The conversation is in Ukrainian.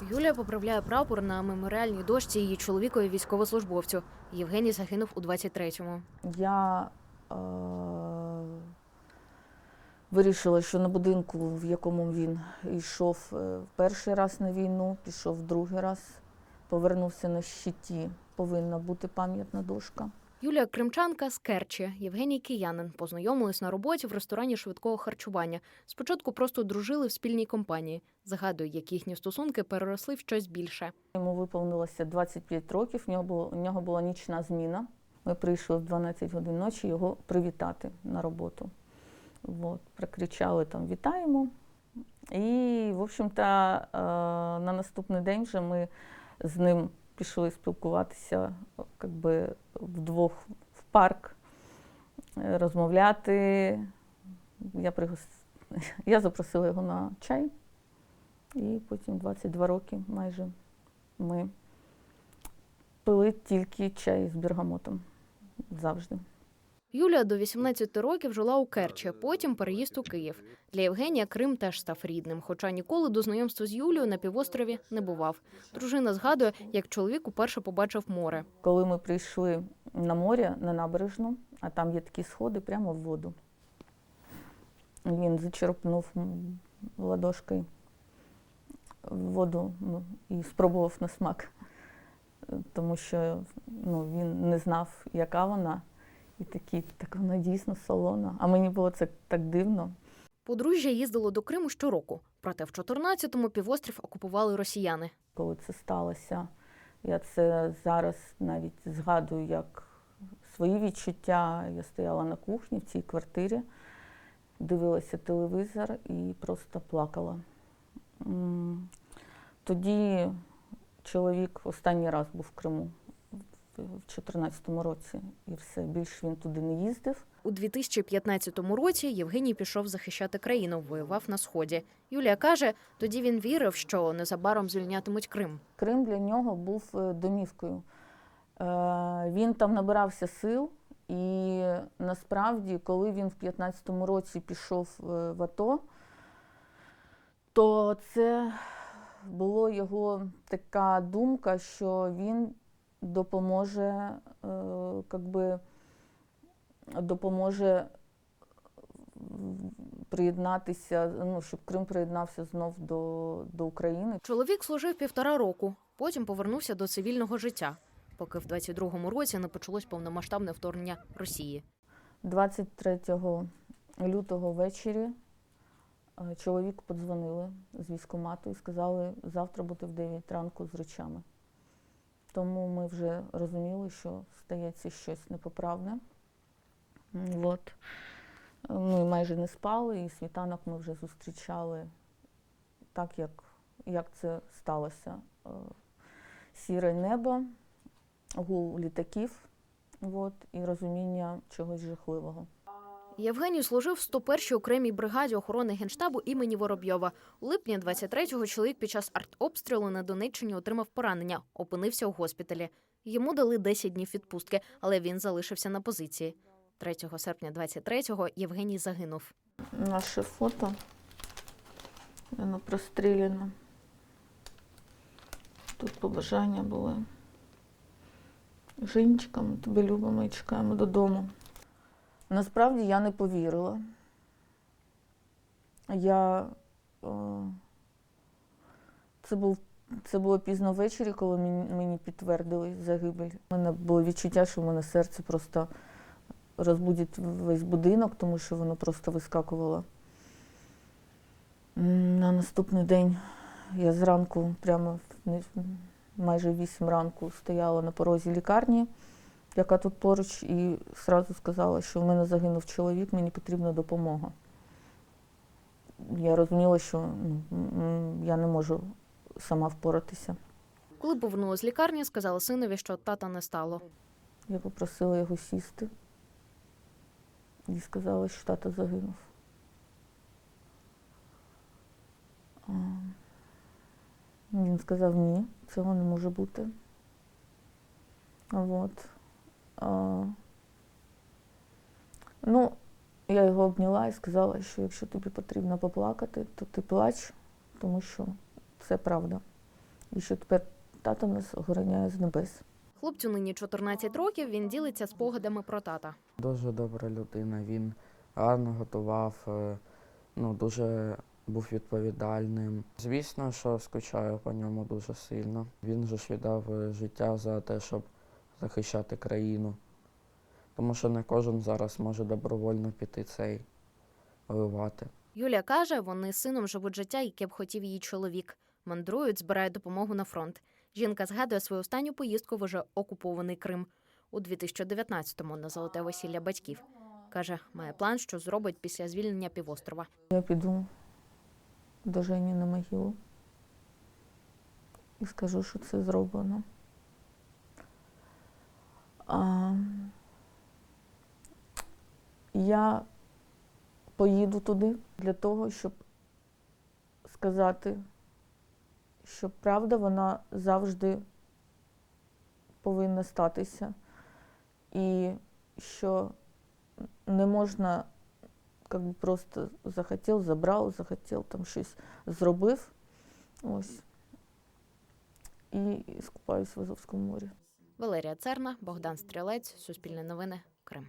Юлія поправляє прапор на меморіальній дошці її чоловікові військовослужбовцю. Євгеній загинув у 23-му. Я е, вирішила, що на будинку, в якому він йшов е, перший раз на війну, пішов другий раз, повернувся на щиті. Повинна бути пам'ятна дошка. Юлія Кримчанка з Керчі, Євгеній Киянин познайомились на роботі в ресторані швидкого харчування. Спочатку просто дружили в спільній компанії. Згадує, як їхні стосунки переросли в щось більше. Йому виповнилося 25 років, в нього, було, у нього була нічна зміна. Ми прийшли в 12 годин ночі його привітати на роботу. От, прикричали там вітаємо. І, в общем-то, е, на наступний день вже ми з ним пішли спілкуватися якби, би, вдвох в парк, е, розмовляти. Я, пригос... Я запросила його на чай, і потім 22 роки майже ми пили тільки чай з бергамотом завжди. Юлія до 18 років жила у Керчі, потім переїзд у Київ. Для Євгенія Крим теж став рідним, хоча ніколи до знайомства з Юлією на півострові не бував. Дружина згадує, як чоловік уперше побачив море. Коли ми прийшли на море, на набережну, а там є такі сходи прямо в воду. Він зачерпнув ладошкою воду ну, і спробував на смак, тому що ну, він не знав, яка вона. І такий, так вона дійсно солона. А мені було це так дивно. Подружжя їздило до Криму щороку, проте в 14-му півострів окупували росіяни. коли це сталося. Я це зараз навіть згадую як свої відчуття. Я стояла на кухні в цій квартирі, дивилася телевізор і просто плакала. Тоді чоловік останній раз був в Криму в 2014 році, і все більше він туди не їздив. У 2015 році Євгеній пішов захищати країну, воював на сході. Юлія каже, тоді він вірив, що незабаром звільнятимуть Крим. Крим для нього був е, домівкою. Е, Він там набирався сил, і насправді, коли він в 15-му році пішов е, в АТО, то це була його така думка, що він допоможе, е, как би, допоможе приєднатися, ну, щоб Крим приєднався знов до, до України. Чоловік служив півтора року, потім повернувся до цивільного життя, поки в 22-му році не почалось повномасштабне вторгнення Росії. 23 лютого ввечері е, чоловіку подзвонили з військкомату і сказали, завтра бути в 9 ранку з речами. Тому ми вже розуміли, що стається щось непоправне. От. Ми майже не спали, і світанок ми вже зустрічали так, як, як це сталося. Е, Сіре небо, гул літаків от, і розуміння чогось жахливого. Євгеній служив в 101-й окремій бригаді охорони генштабу імені Воробйова. У липні 23-го чоловік під час артобстрілу на Донеччині отримав поранення, опинився у госпіталі. Йому дали 10 днів відпустки, але він залишився на позиції. 3 серпня 23-го Євгеній загинув. Наше фото. Воно простріляно. Тут побажання були. Женечка, ми тебе любимо і чекаємо додому. Насправді я не повірила. Я. Е, це, був, це було пізно ввечері, коли мені, підтвердили загибель. У мене було відчуття, що в мене серце просто розбудить весь будинок, тому що воно просто вискакувало. На наступний день я зранку, прямо в майже в 8 ранку, стояла на порозі лікарні, яка тут поруч, і одразу сказала, що в мене загинув чоловік, мені потрібна допомога. Я розуміла, що ну, я не можу сама впоратися. Коли повернулась з лікарні, сказала синові, що тата не стало. Я попросила його сісти і сказала, що тато загинув. Він сказав, ні, цього не може бути. От. Ну, я його обняла і сказала, що якщо тобі потрібно поплакати, то ти плач, тому що це правда. І що тепер тато нас охороняє з небес. Хлопцю нині 14 років. Він ділиться спогадами про тата. Дуже добра людина. Він гарно готував, е, ну, дуже був відповідальним. Звісно, що скучаю по ньому дуже сильно. Він же ж віддав е, життя за те, щоб захищати країну. Тому що не кожен зараз може добровольно піти цей воювати. Юлія каже, вони з сином живуть життя, яке б хотів її чоловік. Мандрують, збирають допомогу на фронт. Жінка згадує свою останню поїздку в уже окупований Крим у 2019-му на золоте весілля батьків. Каже, має план, що зробить після звільнення півострова. Я піду до Жені на могилу і скажу, що це зроблено. Я поїду туди для того, щоб сказати, що правда вона завжди повинна статися, і що не можна как бы просто захотів, забрав, захотів там щось зробив. Ось. І скупаюсь в Азовському морі. Валерія Церна, Богдан Стрілець, Суспільне новини, Крим.